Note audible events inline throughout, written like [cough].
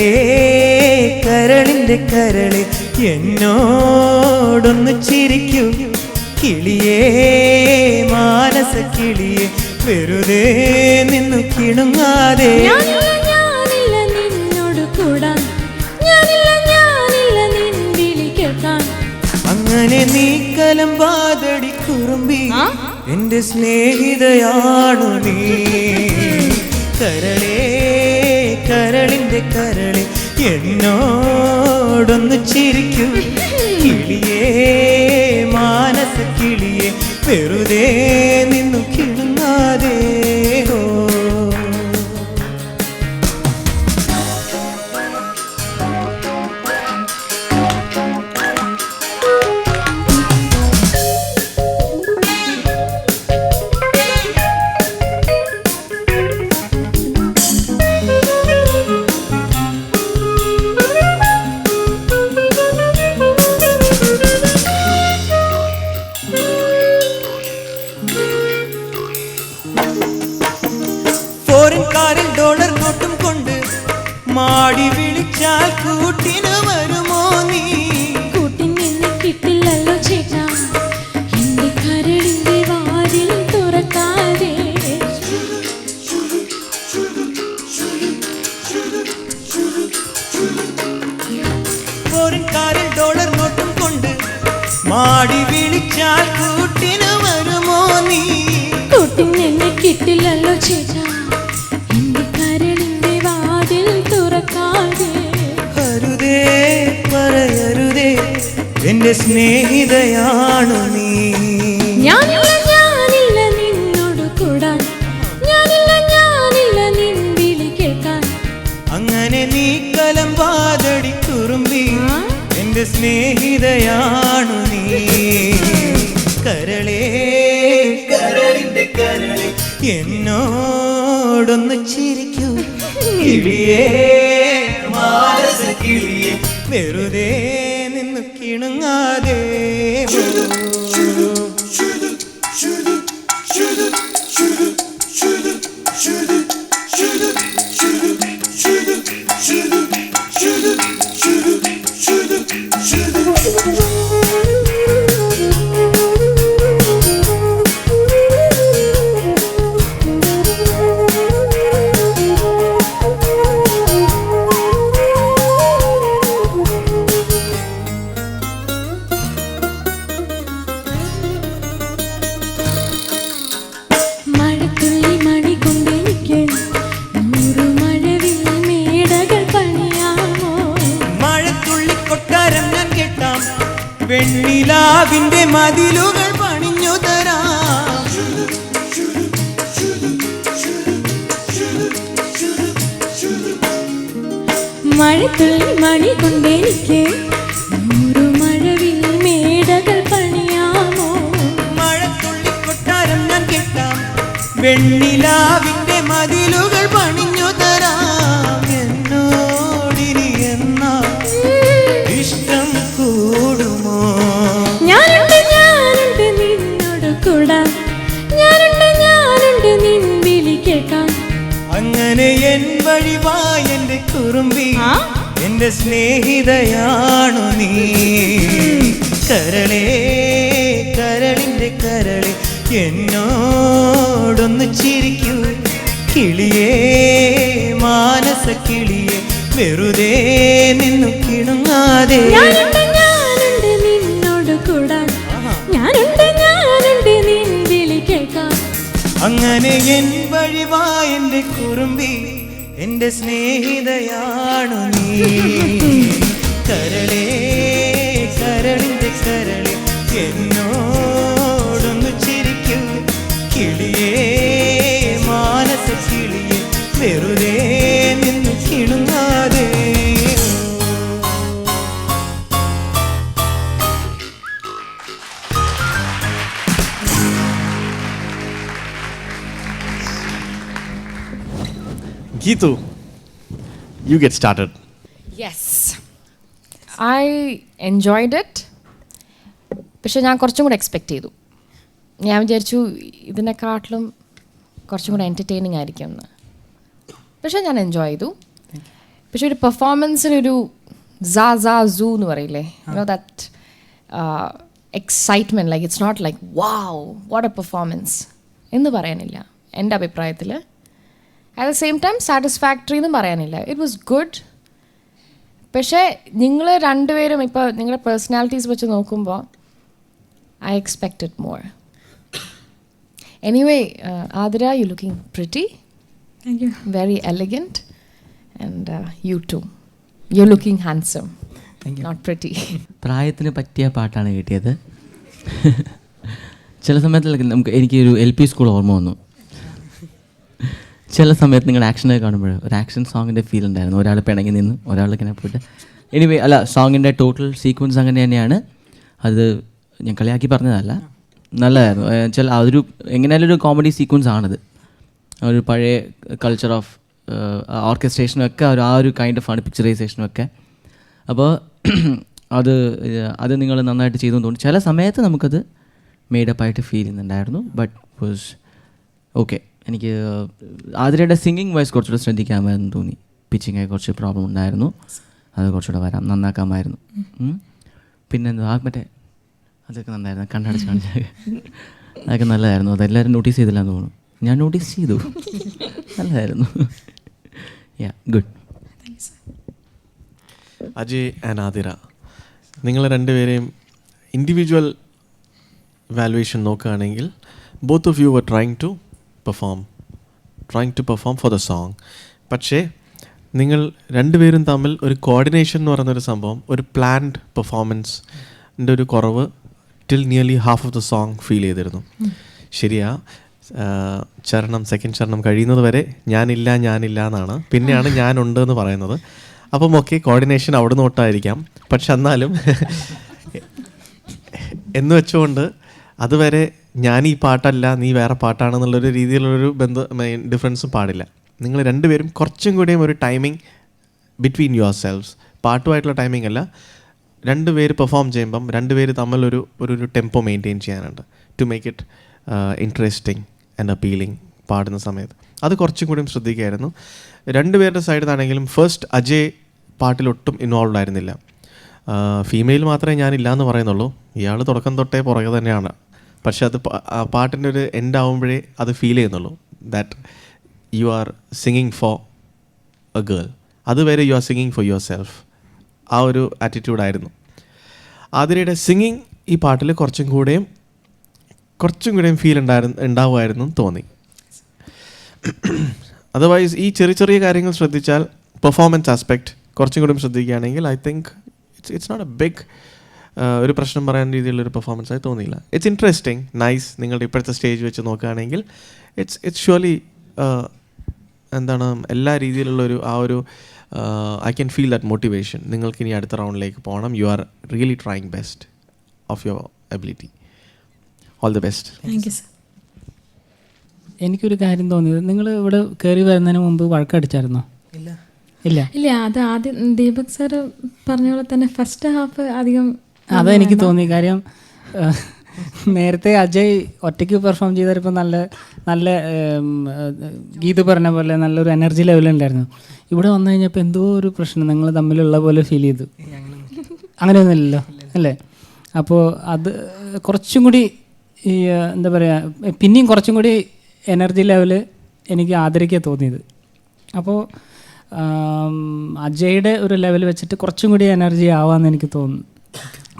കരളേ കരളിന്റെ കരളെ എന്നോടൊന്ന് ചിരിക്കൂ. കിളിയേ മാനസ കിളിയെ വെറുതെ നിന്നു കിണുങ്ങാതെ. അങ്ങനെ നീ കലം പാതടി കുറുമ്പി? എന്റെ സ്നേഹിതയാണു നീ. കരളേ കരളിന്റെ കരളിൽ എന്നോടൊന്ന് ചിരിക്കൂ. കിളിയേ മാനസ കിളിയെ വെറുതെ നിന്നു കിണുങ്ങാതെ എന്റെ സ്നേഹിതയാണു നീ. ഞാനില്ല ഞാനില്ല നിന്നോട് കൂടാൻ. ഞാനില്ല ഞാനില്ല നിൻ വിളി കേൾക്കാൻ. അങ്ങനെ നീ കലം വാതടി കുറുമ്പി. ആ? എന്റെ സ്നേഹിതയാണു നീ. കരളേ കരളിന്റെ കരളി എന്നോടൊന്ന് ചിരിക്കൂ. [laughs] കിളിയേ മാനസ വെറുതേ വെറുതെ നിന്ന് മതിലുകൾ പണിഞ്ഞു തരാം. മഴത്തുള്ളി മണി കൊണ്ടെനിക്ക് മഴവിൽ മേടകൾ പണിയാമോ? മഴത്തുള്ളി കൊട്ടാരം ഞാൻ കെട്ടാം. വെണ്ണിലാവിന്റെ മതിലുകൾ പണിഞ്ഞു സ്നേഹിതയാണു നീ. കരളേ കരളിന്റെ കരളെ എന്നോടൊന്ന് ചിരിക്കൂ. കിളിയേ മാനസ കിളിയെ വെറുതെ നിന്നു കിണുങ്ങാതെ. അങ്ങനെ എൻ വഴിവാ കുറുമ്പി. എന്റെ സ്നേഹിതയാണു നീ. കരളേ കരളിന്റെ കരളി എന്നോടൊന്നു ചിരിക്കൂ. കിളിയേ Geetu, you get started. Yes. I enjoyed it പക്ഷെ ഞാൻ കുറച്ചും കൂടെ എക്സ്പെക്റ്റ് ചെയ്തു. ഞാൻ വിചാരിച്ചു ഇതിനെക്കാട്ടിലും കുറച്ചും കൂടെ എന്റർടൈനിങ് ആയിരിക്കും എന്ന്. പക്ഷെ ഞാൻ എൻജോയ് ചെയ്തു. പക്ഷെ ഒരു പെർഫോമൻസിനൊരു സാ സാ സൂ എന്ന് പറയില്ലേ? No that excitement like it's not like wow what a performance എന്ന് പറയാനില്ല. എന്റെ അഭിപ്രായത്തിൽ at the same time satisfactory എന്നും പറയാനില്ല. ഇറ്റ് വാസ് ഗുഡ് പക്ഷേ നിങ്ങൾ രണ്ടുപേരും ഇപ്പോൾ നിങ്ങളുടെ പേഴ്സണാലിറ്റീസ് വെച്ച് നോക്കുമ്പോൾ I expected more anyway Athira you looking pretty thank you very elegant, and you you too. You're looking handsome, not pretty. പ്രായത്തിന് പറ്റിയ പാട്ടാണ് കിട്ടിയത്. [laughs] ചില സമയത്ത് നമുക്ക് എനിക്കൊരു എൽ പി സ്കൂൾ ഓർമ്മ വന്നു. ചില സമയത്ത് നിങ്ങൾ ആക്ഷനൊക്കെ കാണുമ്പോൾ ഒരു ആക്ഷൻ സോങ്ങിന്റെ ഫീൽ ഉണ്ടായിരുന്നു. ഒരാൾ പിണങ്ങി നിന്ന് ഒരാൾ ഇങ്ങനെ പോയിട്ട്. എനിവേ അല്ല സോങ്ങിന്റെ ടോട്ടൽ സീക്വൻസ് അങ്ങനെ തന്നെയാണ്. അത് ഞാൻ കളിയാക്കി പറഞ്ഞതല്ല. നല്ലതായിരുന്നു. ചില അതൊരു എങ്ങനെയാലും ഒരു കോമഡി സീക്വൻസ് ആണത്. ഒരു പഴയ കൾച്ചർ ഓഫ് ഓർക്കസ്ട്രേഷനും ഒക്കെ ഒരു ആ ഒരു കൈൻഡ് ഓഫ് ആണ് പിക്ചറൈസേഷനും ഒക്കെ. അപ്പോൾ അത് അത് നിങ്ങൾ നന്നായിട്ട് ചെയ്തു തോന്നി ചില സമയത്ത് നമുക്കത് മെയ്ഡപ്പായിട്ട് ഫീൽ ചെയ്യുന്നുണ്ടായിരുന്നു ബട്ട് വാസ് ഓക്കെ എനിക്ക് ആതിരയുടെ സിംഗിങ് വോയിസ് കുറച്ചുകൂടെ ശ്രദ്ധിക്കാമായിരുന്നു തോന്നി. പിച്ചിങ് കുറച്ച് പ്രോബ്ലം ഉണ്ടായിരുന്നു. അത് കുറച്ചുകൂടെ വരാം. നന്നാക്കാമായിരുന്നു. പിന്നെന്തോ ആ മറ്റേ അതൊക്കെ നന്നായിരുന്നു. കണ്ണടച്ച് കാണിച്ചൊക്കെ അതൊക്കെ നല്ലതായിരുന്നു. അതെല്ലാവരും നോട്ടീസ് ചെയ്തില്ലെന്ന് തോന്നുന്നു. ഞാൻ നോട്ടീസ് ചെയ്തു. നല്ലതായിരുന്നു. Yeah good Ajay and Athira നിങ്ങൾ രണ്ടുപേരെയും ഇൻഡിവിജ്വൽ വാലുവേഷൻ നോക്കുകയാണെങ്കിൽ both of you were trying to perform trying to perform for the song പക്ഷേ നിങ്ങൾ രണ്ടുപേരും തമ്മിൽ ഒരു കോർഡിനേഷൻ എന്ന് പറയുന്നൊരു സംഭവം ഒരു പ്ലാൻഡ് പെർഫോമൻസിന്റെ ഒരു കുറവ് till nearly half of the song feel ചെയ്തിരുന്നു. ശരിയാ. ചരണം സെക്കൻഡ് ചരണം കഴിയുന്നത് വരെ ഞാനില്ല ഞാനില്ല എന്നാണ്. പിന്നെയാണ് ഞാനുണ്ട് എന്ന് പറയുന്നത്. അപ്പം ഓക്കെ കോർഡിനേഷൻ അവിടെ നിന്ന് തൊട്ടായിരിക്കാം. പക്ഷെ എന്നാലും [laughs] എന്ന് വെച്ചുകൊണ്ട് അതുവരെ ഞാൻ ഈ പാട്ടല്ല നീ വേറെ പാട്ടാണെന്നുള്ളൊരു രീതിയിലുള്ളൊരു ബന്ധം ഡിഫറൻസും പാടില്ല. നിങ്ങൾ രണ്ടുപേരും കുറച്ചും കൂടിയും ഒരു ടൈമിംഗ് ബിറ്റ്വീൻ യുവർ സെൽവ്സ് പാട്ടുമായിട്ടുള്ള ടൈമിംഗ് അല്ല. രണ്ട് പേര് പെർഫോം ചെയ്യുമ്പം രണ്ടുപേര് തമ്മിലൊരു ഒരു ഒരു ടെമ്പോ മെയിന്റെയിൻ ചെയ്യാനുണ്ട്. To make it interesting and appealing പാടുന്ന സമയത്ത്. അത് കുറച്ചും കൂടിയും ശ്രദ്ധിക്കുകയായിരുന്നു രണ്ടുപേരുടെ സൈഡിൽ നിന്നാണെങ്കിലും ഫസ്റ്റ് അജയ് പാട്ടിലൊട്ടും ഇൻവോൾവ് ആയിരുന്നില്ല. ഫീമെയിൽ മാത്രമേ ഞാനില്ല എന്ന് പറയുന്നുള്ളൂ. ഇയാൾ തുടക്കം തൊട്ടേ പുറകെ തന്നെയാണ്. പക്ഷെ അത് ആ പാട്ടിന്റെ ഒരു എൻഡ് ആവുമ്പോഴേ അത് ഫീൽ ചെയ്യുന്നുള്ളൂ. That you are singing for a girl അതുവരെ you are singing for yourself ആ ഒരു ആറ്റിറ്റ്യൂഡായിരുന്നു ആതിരയുടെ സിംഗിങ് ഈ പാട്ടിൽ കുറച്ചും കൂടെയും കുറച്ചും കൂടെയും ഫീൽ ഉണ്ടായിരുന്നു ഉണ്ടാവുമായിരുന്നു തോന്നി. [clears throat] അതർവൈസ് ഈ ചെറിയ ചെറിയ കാര്യങ്ങൾ ശ്രദ്ധിച്ചാൽ പെർഫോമൻസ് ആസ്പെക്ട് കുറച്ചും കൂടി ശ്രദ്ധിക്കുകയാണെങ്കിൽ I think it's it's not a big ഒരു പ്രശ്നം പറയാൻ രീതിയിലുള്ള ഒരു പെർഫോമൻസ് ആയി തോന്നിയില്ല. ഇറ്റ്സ് ഇൻട്രസ്റ്റിംഗ് നൈസ് നിങ്ങളുടെ ഇപ്പോഴത്തെ സ്റ്റേജ് വെച്ച് നോക്കുകയാണെങ്കിൽ ഇറ്റ്സ് ഇറ്റ്സ് ഷുവലി എന്താണ് എല്ലാ രീതിയിലുള്ള ഒരു ആ ഒരു I can feel that motivation നിങ്ങൾക്ക് ഇനി അടുത്ത റൗണ്ടിലേക്ക് പോകണം. You are really trying best of your ability all the best thank you sir എനിക്കൊരു കാര്യം തോന്നിയത്. നിങ്ങൾ ഇവിടെ കയറി വരുന്നതിന് മുമ്പ് വഴക്കടിച്ചായിരുന്നോ? ഇല്ല. ഇല്ല. ഇല്ല അത് ആദ്യം ദീപക് സാർ പറഞ്ഞ പോലെ തന്നെ ഫസ്റ്റ് ഹാഫ് അധികം അതാ എനിക്ക് തോന്നി. കാര്യം നേരത്തെ അജയ് ഒറ്റയ്ക്ക് പെർഫോം ചെയ്തപ്പോൾ നല്ല നല്ല ഗീത് പറഞ്ഞ പോലെ നല്ലൊരു എനർജി ലെവലുണ്ടായിരുന്നു ഇവിടെ വന്നു കഴിഞ്ഞപ്പോൾ എന്തോ ഒരു പ്രശ്നം നിങ്ങൾ തമ്മിലുള്ള പോലെ ഫീൽ ചെയ്തു. അങ്ങനെയൊന്നുമില്ലല്ലോ അല്ലേ? അപ്പോൾ അത് കുറച്ചും കൂടി ഈ എന്താ പറയുക പിന്നെയും കുറച്ചും കൂടി എനർജി ലെവൽ എനിക്ക് ആദരിക്കാൻ തോന്നിയത്. അപ്പോൾ അജയുടെ ഒരു ലെവൽ വെച്ചിട്ട് കുറച്ചും കൂടി എനർജി ആവാമെന്ന് എനിക്ക് തോന്നുന്നു.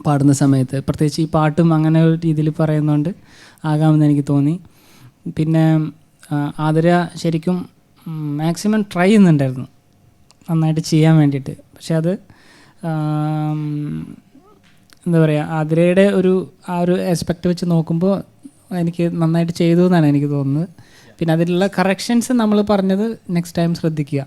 പാടുന്ന സമയത്ത്. പ്രത്യേകിച്ച് ഈ പാട്ടും അങ്ങനെ ഒരു രീതിയിൽ പറയുന്നതുകൊണ്ട് ആകാമെന്ന് എനിക്ക് തോന്നി. പിന്നെ ആതിര ശരിക്കും മാക്സിമം ട്രൈ ചെയ്യുന്നുണ്ടായിരുന്നു. നന്നായിട്ട് ചെയ്യാൻ വേണ്ടിയിട്ട്. പക്ഷെ അത് എന്താ പറയുക ആതിരയുടെ ഒരു ആ ഒരു ആസ്പെക്റ്റ് വെച്ച് നോക്കുമ്പോൾ എനിക്ക് നന്നായിട്ട് ചെയ്തു എന്നാണ് എനിക്ക് തോന്നുന്നത്. പിന്നെ അതിലുള്ള കറക്ഷൻസ് നമ്മൾ പറഞ്ഞത് നെക്സ്റ്റ് ടൈം ശ്രദ്ധിക്കുക.